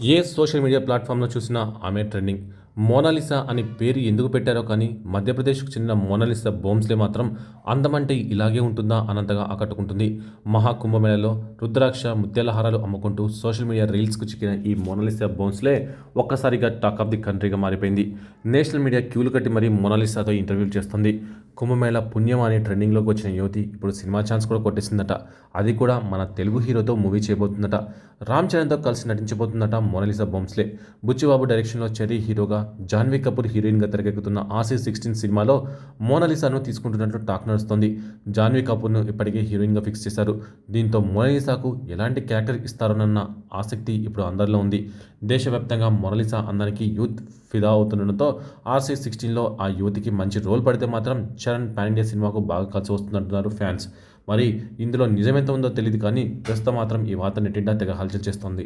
ఏ social media ప్లాట్ఫామ్లో చూసినా ఆమె ట్రెండింగ్. మోనాలిసా అనే పేరు ఎందుకు పెట్టారో కానీ మధ్యప్రదేశ్కు చెందిన మోనాలిసా బోమ్స్లే మాత్రం అందమంటే ఇలాగే ఉంటుందా అనంతగా ఆకట్టుకుంటుంది. మహాకుంభమేళలో రుద్రాక్ష ముత్యాలహారాలు అమ్ముకుంటూ సోషల్ మీడియా రీల్స్కు చిక్కిన ఈ మోనాలిసా బోమ్స్లే ఒక్కసారిగా టాక్ ఆఫ్ ది కంట్రీగా మారిపోయింది. నేషనల్ మీడియా క్యూలు కట్టి మరీ మోనాలిసాతో ఇంటర్వ్యూలు చేస్తుంది. కుంభమేళ పుణ్యం అనే ట్రెండింగ్లోకి వచ్చిన యువతి ఇప్పుడు సినిమా ఛాన్స్ కూడా కొట్టేసిందట. అది కూడా మన తెలుగు హీరోతో మూవీ చేయబోతుందట. రామ్ చరణ్తో కలిసి నటించబోతుందట మోనాలిసా బొమ్స్లే బుచ్చిబాబు డైరెక్షన్లో చెరీ హీరోగా జాన్వీ కపూర్ హీరోయిన్గా తెరకెక్కుతున్న ఆసీ సిక్స్టీన్ సినిమాలో మోనలిసాను తీసుకుంటున్నట్లు టాక్ నడుస్తోంది. జాన్వీ కపూర్ను ఇప్పటికే హీరోయిన్గా ఫిక్స్ చేశారు. దీంతో మొనలిసాకు ఎలాంటి క్యారెక్టర్ ఇస్తారోనన్న ఆసక్తి ఇప్పుడు అందరిలో ఉంది. దేశవ్యాప్తంగా మొనలిసా అందరికీ యూత్ ఫిదా అవుతుండటంతో ఆర్సీ సిక్స్టీన్లో ఆ యువతికి మంచి రోల్ పడితే మాత్రం చరణ్ పాన్ ఇండియా సినిమాకు బాగా కలిసి వస్తుందంటున్నారు ఫ్యాన్స్. మరి ఇందులో నిజమెంత ఉందో తెలియదు కానీ ప్రస్తుతం మాత్రం ఈ వార్త నెట్టిండా తెగ హల్చల్ చేస్తోంది.